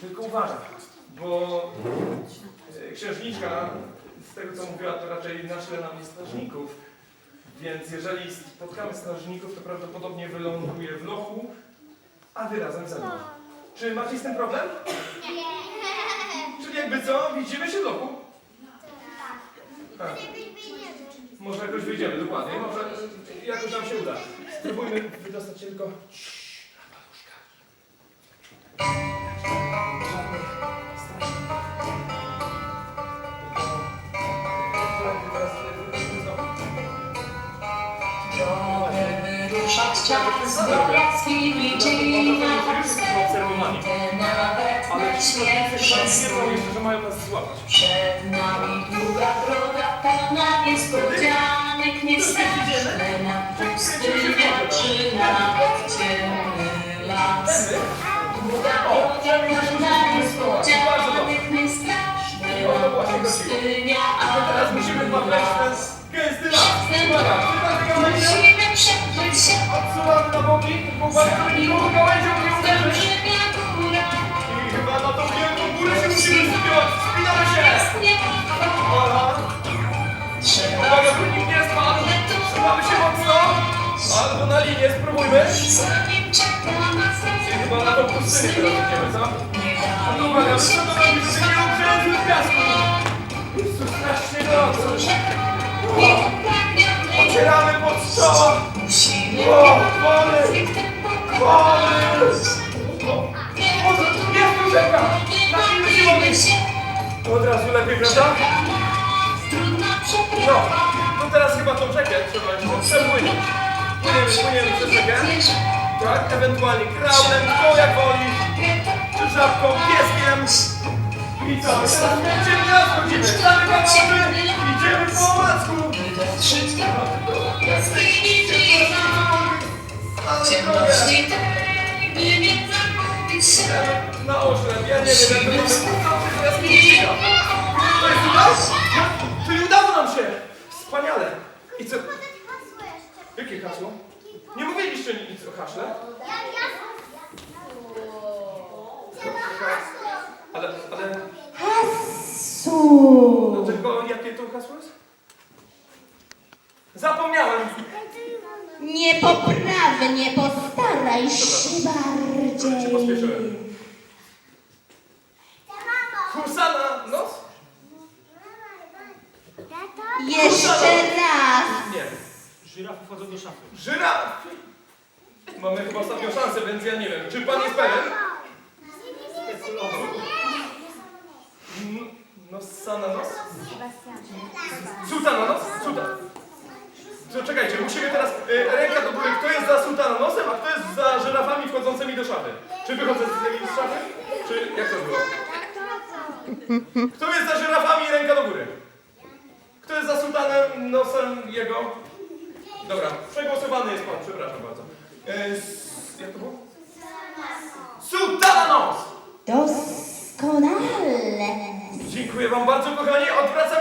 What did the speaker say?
Tylko uważaj, bo e, księżniczka, z tego co mówiła, to raczej naśle nam nie strażników. Więc jeżeli spotkamy strażników, to prawdopodobnie wyląduje w lochu, a wy razem ze mną. Czy macie z tym problem? Czyli jakby co, widzimy się w lochu? A, może jakoś wyjdziemy, dokładnie. Może jakoś nam się uda. Spróbujmy wydostać się tylko... Czas, bo jaskini dzina Te nawet na jeszcze, że mają nas. Przed nami długa droga, pełna niespodzianek niestraszne Na pustynia czy nawet ciemny las Długa droga, gęsty las. Uwaga, czy ta gałęzie? Musimy przebyć się Odsuwamy na boki, uwaga, nikogo gałęzią nie góra I chyba na tą wielką górę się musimy wspiąć. Wspinamy się. Aha. Uwaga, by nikt nie spadł. Trzymamy się mocno. Albo na linię, spróbujmy. I chyba na tą pustynię teraz idziemy, co? To uwaga, co to żeby nie w piasku? Tu strasznie gorąco. Ocieramy pod. Musimy O, o, jest tu rzeka. Napijmy się wody. Od razu lepiej, prawda? No, to teraz chyba tą rzekę trzeba przepłynąć. Płyniemy, płyniemy przez rzekę. Tak, ewentualnie kraulem, kto jak woli. Żabką, pieskiem. I co? Teraz będziemy raz chodzimy. Zamykamy oczy. Idziemy po. Ciemności tej Na oślep, ja nie wiem, jak to widzę. To jest? Czyli udało nam się. Wspaniale. I co? Jakie hasło? Nie mówiliście nic o haśle? Ale, No tylko jakie to hasło jest? Zapomniałem! Niepoprawnie, postaraj się Się bardziej. pospieszyłem. Husana nos? Jeszcze raz. Nie. Żyrafy wchodzą do szafy. Żyraf! Mamy chyba ostatnią szansę, więc ja nie wiem. Czy pan jest pewien? Nosana nos? Sultana nos? Sultan. Czekajcie, musimy teraz y, ręka do góry. Kto jest za sultana nosem, a kto jest za żyrafami wchodzącymi do szafy? Czy wychodzę z, tej- z szafy? Czy jak to było? Kto jest za żyrafami ręka do góry? Kto jest za sultanem nosem jego? Dobra, przegłosowany jest pan, przepraszam bardzo. E, s- jak to było? Sultana nos! Dziękuję wam bardzo, kochani. Odwracamy